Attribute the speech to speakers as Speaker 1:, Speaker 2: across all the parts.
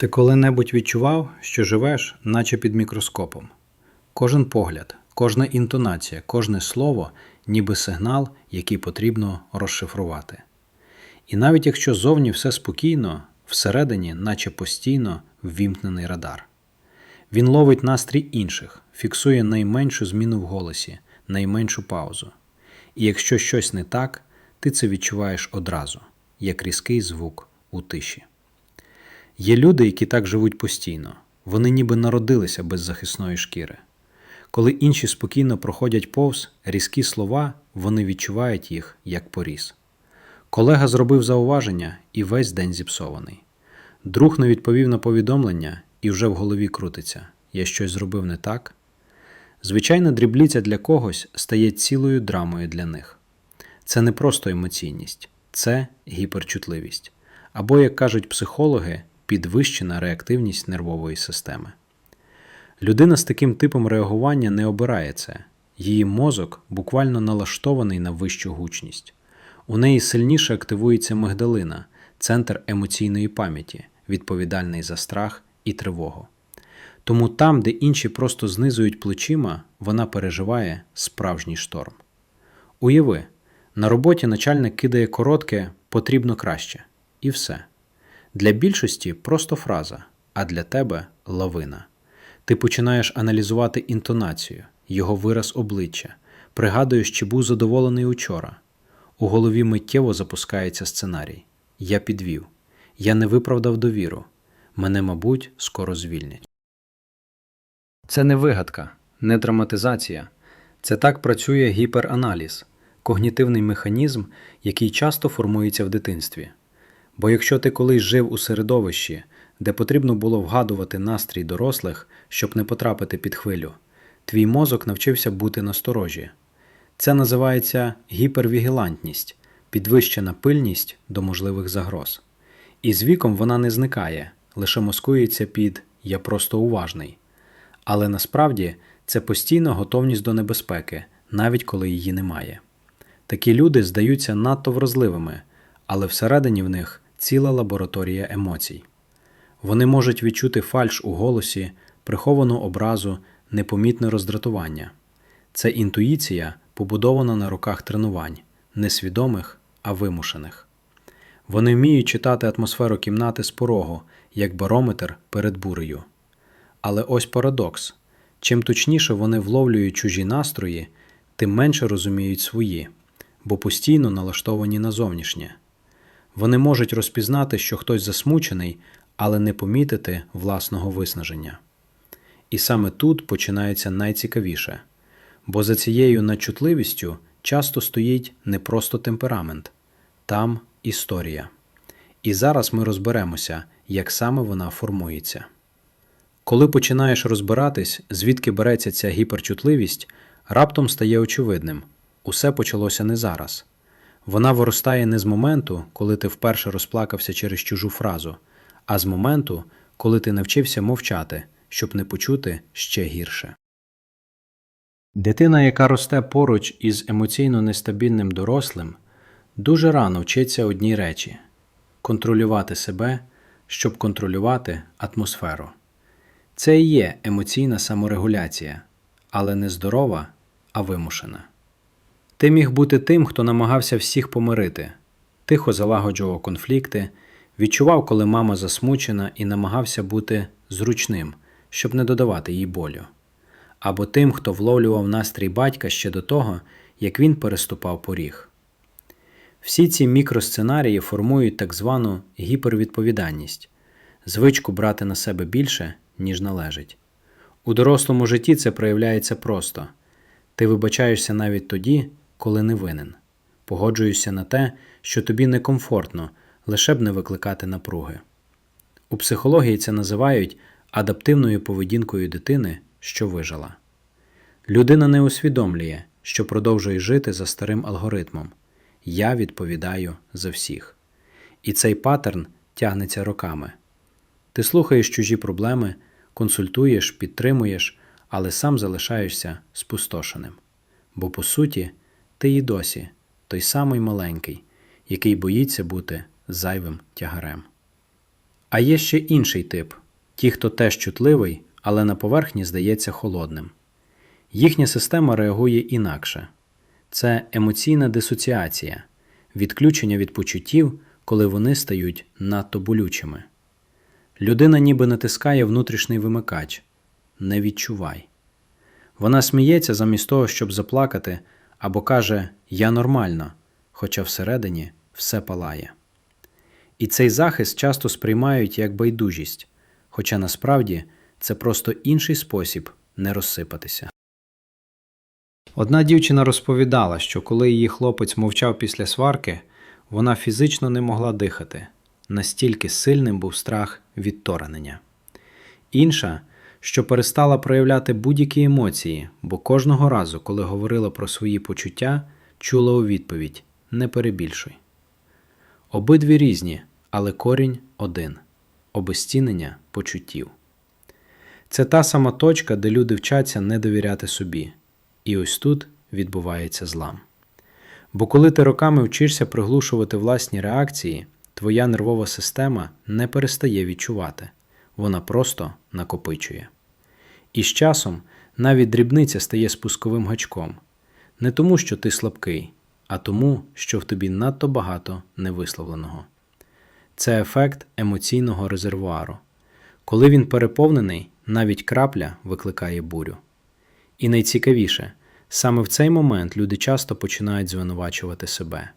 Speaker 1: Ти коли-небудь відчував, що живеш, наче під мікроскопом. Кожен погляд, кожна інтонація, кожне слово ніби сигнал, який потрібно розшифрувати. І навіть якщо зовні все спокійно, всередині, наче постійно, ввімкнений радар. Він ловить настрій інших, фіксує найменшу зміну в голосі, найменшу паузу. І якщо щось не так, ти це відчуваєш одразу, як різкий звук у тиші. Є люди, які так живуть постійно, вони ніби народилися без захисної шкіри. Коли інші спокійно проходять повз різкі слова, вони відчувають їх як поріз. Колега зробив зауваження і весь день зіпсований. Друг не відповів на повідомлення і вже в голові крутиться: я щось зробив не так. Звичайна дрібліця для когось стає цілою драмою для них. Це не просто емоційність, це гіперчутливість. Або, як кажуть психологи, підвищена реактивність нервової системи. Людина з таким типом реагування не обирає це, її мозок буквально налаштований на вищу гучність. У неї сильніше активується мигдалина, центр емоційної пам'яті, відповідальний за страх і тривогу. Тому там, де інші просто знизують плечима, вона переживає справжній шторм. Уяви, на роботі начальник кидає коротке потрібно краще. І все. Для більшості просто фраза, а для тебе лавина. Ти починаєш аналізувати інтонацію, його вираз обличчя, пригадуєш, чи був задоволений учора. У голові миттєво запускається сценарій: Я підвів, я не виправдав довіру. Мене, мабуть, скоро звільнять. Це не вигадка, не драматизація. Це так працює гіпераналіз, когнітивний механізм, який часто формується в дитинстві. Бо якщо ти колись жив у середовищі, де потрібно було вгадувати настрій дорослих, щоб не потрапити під хвилю, твій мозок навчився бути насторожі. Це називається гіпервігілантність, підвищена пильність до можливих загроз. І з віком вона не зникає, лише маскується під Я просто уважний. Але насправді це постійна готовність до небезпеки, навіть коли її немає. Такі люди здаються надто вразливими, але всередині в них ціла лабораторія емоцій. Вони можуть відчути фальш у голосі, приховану образу, непомітне роздратування. Це інтуїція, побудована на руках тренувань, не свідомих, а вимушених. Вони вміють читати атмосферу кімнати з порогу, як барометр перед бурею. Але ось парадокс: чим точніше вони вловлюють чужі настрої, тим менше розуміють свої, бо постійно налаштовані на зовнішнє. Вони можуть розпізнати, що хтось засмучений, але не помітити власного виснаження. І саме тут починається найцікавіше, бо за цією надчутливістю часто стоїть не просто темперамент, там історія. І зараз ми розберемося, як саме вона формується. Коли починаєш розбиратись, звідки береться ця гіперчутливість, раптом стає очевидним усе почалося не зараз. Вона виростає не з моменту, коли ти вперше розплакався через чужу фразу, а з моменту, коли ти навчився мовчати, щоб не почути ще гірше. Дитина, яка росте поруч із емоційно нестабільним дорослим, дуже рано вчиться одній речі контролювати себе, щоб контролювати атмосферу. Це і є емоційна саморегуляція, але не здорова, а вимушена. Ти міг бути тим, хто намагався всіх помирити, тихо залагоджував конфлікти, відчував, коли мама засмучена, і намагався бути зручним, щоб не додавати їй болю, або тим, хто вловлював настрій батька ще до того, як він переступав поріг. Всі ці мікросценарії формують так звану гіпервідповідальність, звичку брати на себе більше, ніж належить. У дорослому житті це проявляється просто ти вибачаєшся навіть тоді, коли не винен. Погоджуюся на те, що тобі некомфортно, лише б не викликати напруги. У психології це називають адаптивною поведінкою дитини, що вижила. Людина не усвідомлює, що продовжує жити за старим алгоритмом Я відповідаю за всіх. І цей паттерн тягнеться роками. Ти слухаєш чужі проблеми, консультуєш, підтримуєш, але сам залишаєшся спустошеним. Бо, по суті, ти і досі той самий маленький, який боїться бути зайвим тягарем. А є ще інший тип ті, хто теж чутливий, але на поверхні здається холодним. Їхня система реагує інакше це емоційна дисоціація, відключення від почуттів, коли вони стають надто болючими. Людина ніби натискає внутрішній вимикач не відчувай. Вона сміється замість того, щоб заплакати, або каже Я нормально, хоча всередині все палає. І цей захист часто сприймають як байдужість, хоча насправді це просто інший спосіб не розсипатися. Одна дівчина розповідала, що коли її хлопець мовчав після сварки, вона фізично не могла дихати, настільки сильним був страх відторгнення. Інша, що перестала проявляти будь-які емоції, бо кожного разу, коли говорила про свої почуття, чула у відповідь не перебільшуй. Обидві різні, але корінь один обезцінення почуттів. Це та сама точка, де люди вчаться не довіряти собі. І ось тут відбувається злам. Бо коли ти роками вчишся приглушувати власні реакції, твоя нервова система не перестає відчувати, вона просто накопичує. І з часом навіть дрібниця стає спусковим гачком, не тому, що ти слабкий, а тому, що в тобі надто багато невисловленого. Це ефект емоційного резервуару. Коли він переповнений, навіть крапля викликає бурю. І найцікавіше, саме в цей момент люди часто починають звинувачувати себе.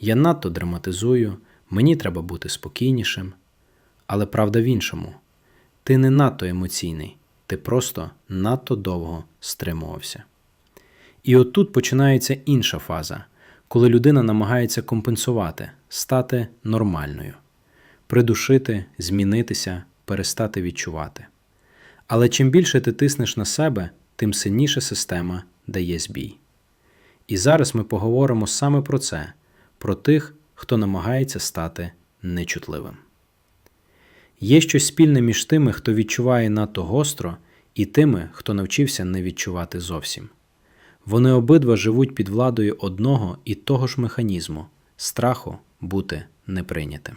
Speaker 1: Я надто драматизую, мені треба бути спокійнішим. Але правда в іншому ти не надто емоційний, ти просто надто довго стримувався. І отут починається інша фаза, коли людина намагається компенсувати, стати нормальною, придушити, змінитися, перестати відчувати. Але чим більше ти тиснеш на себе, тим сильніше система дає збій. І зараз ми поговоримо саме про це, про тих, хто намагається стати нечутливим. Є щось спільне між тими, хто відчуває надто гостро, і тими, хто навчився не відчувати зовсім. Вони обидва живуть під владою одного і того ж механізму страху бути неприйнятим.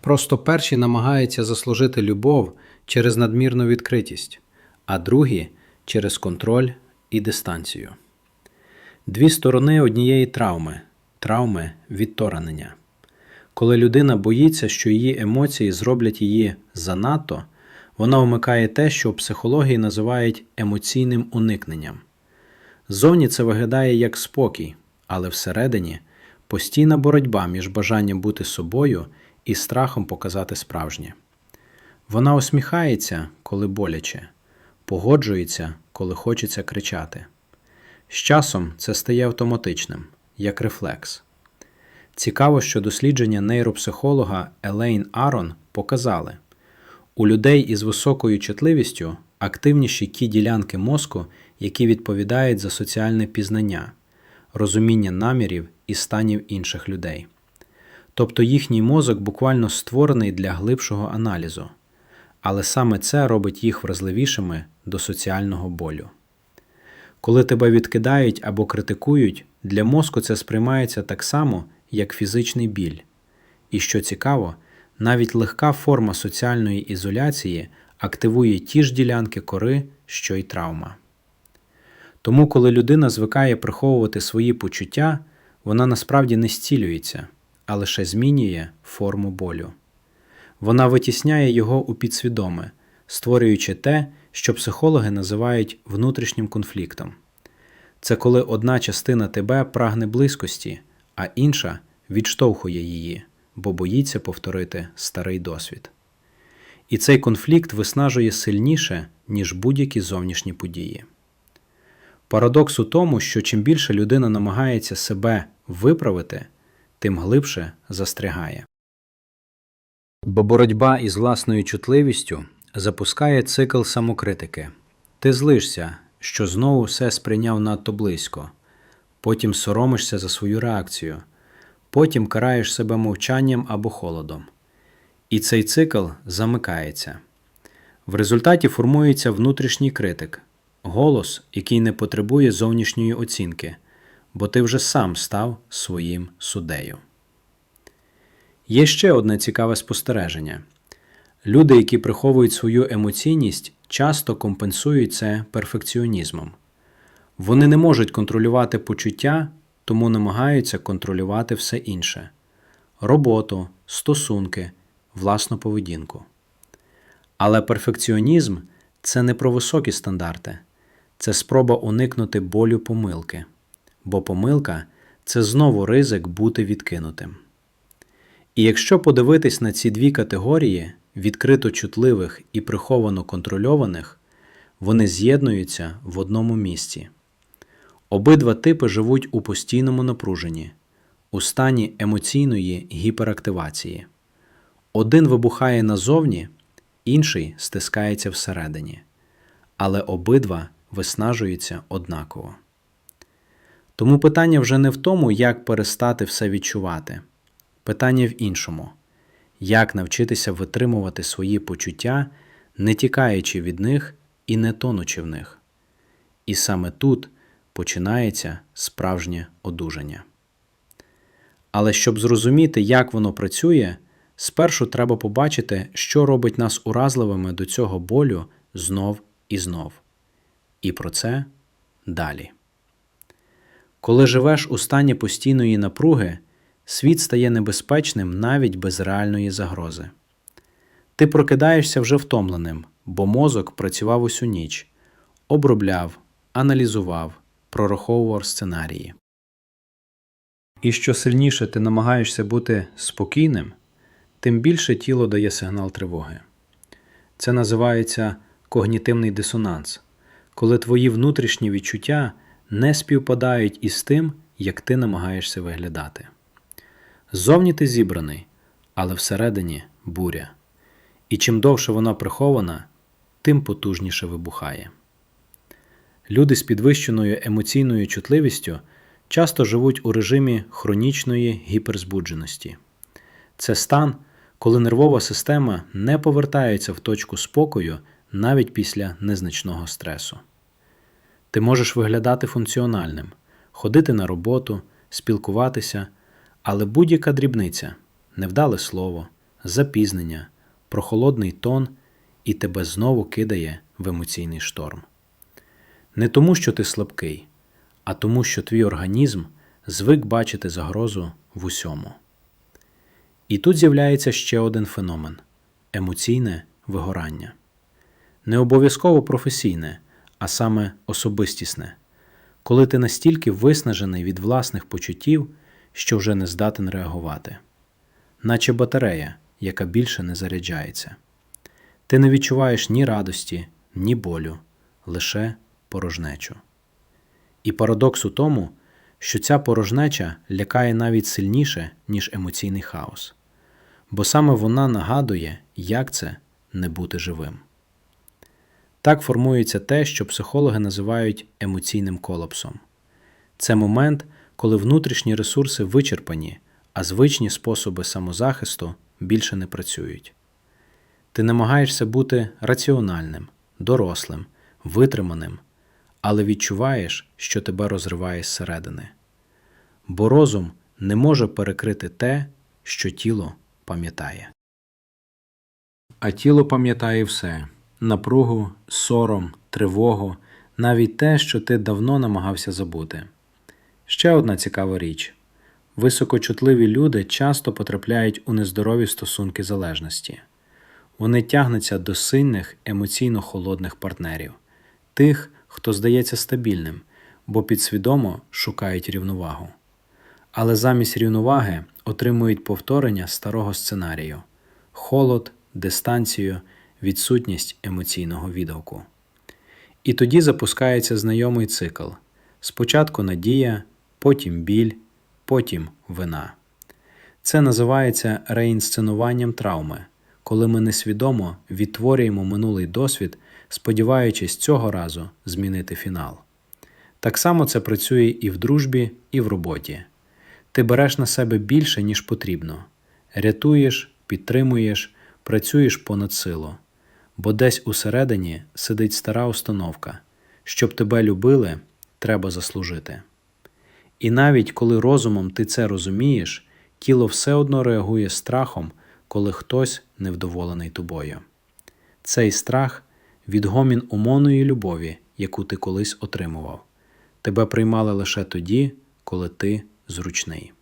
Speaker 1: Просто перші намагаються заслужити любов через надмірну відкритість, а другі через контроль і дистанцію. Дві сторони однієї травми травми відторгнення. Коли людина боїться, що її емоції зроблять її занадто, вона вмикає те, що в психології називають емоційним уникненням. Зовні це виглядає як спокій, але всередині постійна боротьба між бажанням бути собою і страхом показати справжнє. Вона усміхається, коли боляче, погоджується, коли хочеться кричати. З часом це стає автоматичним, як рефлекс. Цікаво, що дослідження нейропсихолога Елейн Арон показали, у людей із високою чутливістю активніші ті ділянки мозку, які відповідають за соціальне пізнання, розуміння намірів і станів інших людей. Тобто їхній мозок буквально створений для глибшого аналізу, але саме це робить їх вразливішими до соціального болю. Коли тебе відкидають або критикують, для мозку це сприймається так само, як фізичний біль. І що цікаво, навіть легка форма соціальної ізоляції активує ті ж ділянки кори, що й травма. Тому, коли людина звикає приховувати свої почуття, вона насправді не зцілюється, а лише змінює форму болю. Вона витісняє його у підсвідоме, створюючи те, що психологи називають внутрішнім конфліктом. Це коли одна частина тебе прагне близькості, а інша відштовхує її, бо боїться повторити старий досвід. І цей конфлікт виснажує сильніше, ніж будь-які зовнішні події. Парадокс у тому, що чим більше людина намагається себе виправити, тим глибше застрягає. Бо боротьба із власною чутливістю запускає цикл самокритики. Ти злишся, що знову все сприйняв надто близько, потім соромишся за свою реакцію, потім караєш себе мовчанням або холодом. І цей цикл замикається. В результаті формується внутрішній критик, голос, який не потребує зовнішньої оцінки, бо ти вже сам став своїм суддею. Є ще одне цікаве спостереження. Люди, які приховують свою емоційність, часто компенсують це перфекціонізмом. Вони не можуть контролювати почуття, тому намагаються контролювати все інше роботу, стосунки, власну поведінку. Але перфекціонізм це не про високі стандарти, це спроба уникнути болю помилки, бо помилка це знову ризик бути відкинутим. І якщо подивитись на ці дві категорії відкрито чутливих і приховано контрольованих, вони з'єднуються в одному місці. Обидва типи живуть у постійному напруженні, у стані емоційної гіперактивації. Один вибухає назовні, інший стискається всередині, але обидва виснажуються однаково. Тому питання вже не в тому, як перестати все відчувати. Питання в іншому як навчитися витримувати свої почуття, не тікаючи від них і не тонучи в них. І саме тут починається справжнє одужання. Але щоб зрозуміти, як воно працює, спершу треба побачити, що робить нас уразливими до цього болю знов і знов. І про це далі. Коли живеш у стані постійної напруги, світ стає небезпечним навіть без реальної загрози. Ти прокидаєшся вже втомленим, бо мозок працював усю ніч, обробляв, аналізував, прораховував сценарії. І що сильніше ти намагаєшся бути спокійним, тим більше тіло дає сигнал тривоги. Це називається когнітивний дисонанс, коли твої внутрішні відчуття не співпадають із тим, як ти намагаєшся виглядати. Ззовні ти зібраний, але всередині буря. І чим довше вона прихована, тим потужніше вибухає. Люди з підвищеною емоційною чутливістю часто живуть у режимі хронічної гіперзбудженості. Це стан, коли нервова система не повертається в точку спокою навіть після незначного стресу. Ти можеш виглядати функціональним, ходити на роботу, спілкуватися, але будь-яка дрібниця, невдале слово, запізнення, прохолодний тон і тебе знову кидає в емоційний шторм. Не тому, що ти слабкий, а тому, що твій організм звик бачити загрозу в усьому. І тут з'являється ще один феномен емоційне вигорання. Не обов'язково професійне, а саме особистісне, коли ти настільки виснажений від власних почуттів, що вже не здатен реагувати, наче батарея, яка більше не заряджається. Ти не відчуваєш ні радості, ні болю, лише порожнечу. І парадокс у тому, що ця порожнеча лякає навіть сильніше, ніж емоційний хаос, бо саме вона нагадує, як це не бути живим. Так формується те, що психологи називають емоційним колапсом. Це момент, коли внутрішні ресурси вичерпані, а звичні способи самозахисту більше не працюють. Ти намагаєшся бути раціональним, дорослим, витриманим, але відчуваєш, що тебе розриває зсередини. Бо розум не може перекрити те, що тіло пам'ятає. А тіло пам'ятає все напругу, сором, тривогу, навіть те, що ти давно намагався забути. Ще одна цікава річ високочутливі люди часто потрапляють у нездорові стосунки залежності. Вони тягнуться до сильних, емоційно холодних партнерів, тих, хто здається стабільним, бо підсвідомо шукають рівновагу. Але замість рівноваги отримують повторення старого сценарію холод, дистанцію, відсутність емоційного відгуку. І тоді запускається знайомий цикл: спочатку надія, потім біль, потім вина. Це називається реінсценуванням травми, коли ми несвідомо відтворюємо минулий досвід, сподіваючись цього разу змінити фінал. Так само це працює і в дружбі, і в роботі. Ти береш на себе більше, ніж потрібно, рятуєш, підтримуєш, працюєш понад силу, бо десь усередині сидить стара установка щоб тебе любили, треба заслужити. І навіть коли розумом ти це розумієш, тіло все одно реагує страхом, коли хтось невдоволений тобою. Цей страх відгомін умовної любові, яку ти колись отримував. Тебе приймали лише тоді, коли ти зручний.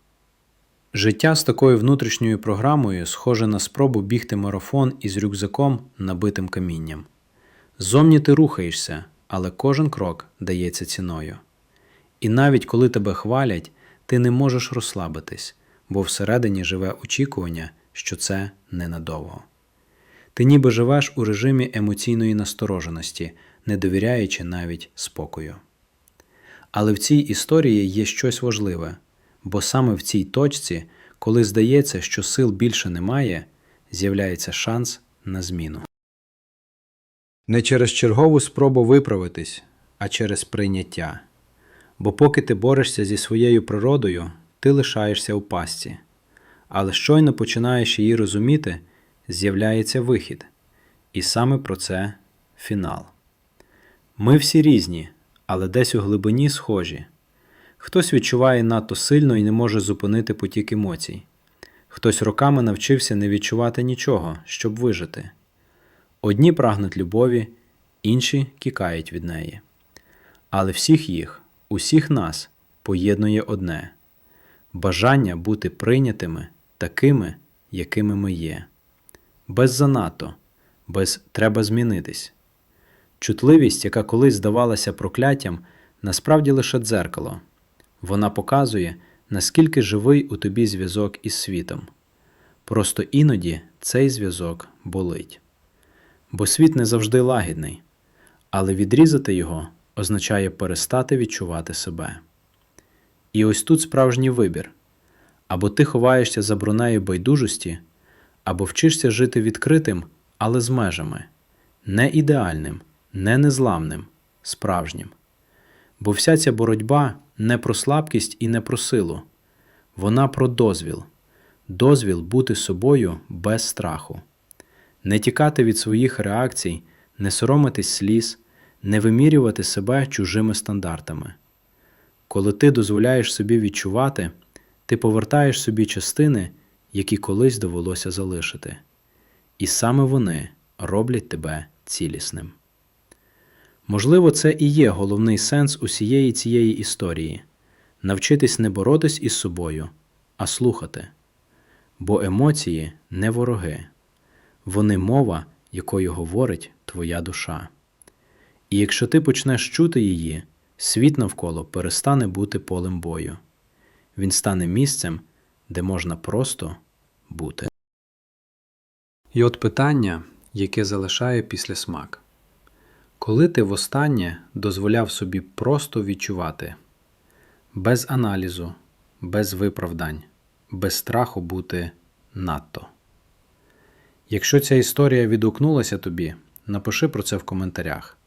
Speaker 1: Життя з такою внутрішньою програмою схоже на спробу бігти марафон із рюкзаком, набитим камінням. Зовні ти рухаєшся, але кожен крок дається ціною. І навіть коли тебе хвалять, ти не можеш розслабитись, бо всередині живе очікування, що це ненадовго. Ти ніби живеш у режимі емоційної настороженості, не довіряючи навіть спокою. Але в цій історії є щось важливе, бо саме в цій точці, коли здається, що сил більше немає, з'являється шанс на зміну. Не через чергову спробу виправитись, а через прийняття. Бо поки ти борешся зі своєю природою, ти лишаєшся у пастці. Але щойно починаєш її розуміти, з'являється вихід. І саме про це фінал. Ми всі різні, але десь у глибині схожі. Хтось відчуває надто сильно і не може зупинити потік емоцій. Хтось роками навчився не відчувати нічого, щоб вижити. Одні прагнуть любові, інші кікають від неї. Але всіх їх, усіх нас поєднує одне бажання бути прийнятими такими, якими ми є, без занадто, без треба змінитись. Чутливість, яка колись здавалася прокляттям, насправді лише дзеркало. Вона показує, наскільки живий у тобі зв'язок із світом. Просто іноді цей зв'язок болить. Бо світ не завжди лагідний, але відрізати його означає перестати відчувати себе. І ось тут справжній вибір або ти ховаєшся за бронею байдужості, або вчишся жити відкритим, але з межами, не ідеальним, не незламним, справжнім. Бо вся ця боротьба не про слабкість і не про силу, вона про дозвіл, дозвіл бути собою без страху, не тікати від своїх реакцій, не соромитись сліз, не вимірювати себе чужими стандартами. Коли ти дозволяєш собі відчувати, ти повертаєш собі частини, які колись довелося залишити, і саме вони роблять тебе цілісним. Можливо, це і є головний сенс усієї цієї історії навчитись не боротись із собою, а слухати. Бо емоції не вороги, вони мова, якою говорить твоя душа. І якщо ти почнеш чути її, світ навколо перестане бути полем бою, він стане місцем, де можна просто бути. І от питання, яке залишає після смак. Коли ти востаннє дозволяв собі просто відчувати, без аналізу, без виправдань, без страху бути надто. Якщо ця історія відгукнулася тобі, напиши про це в коментарях.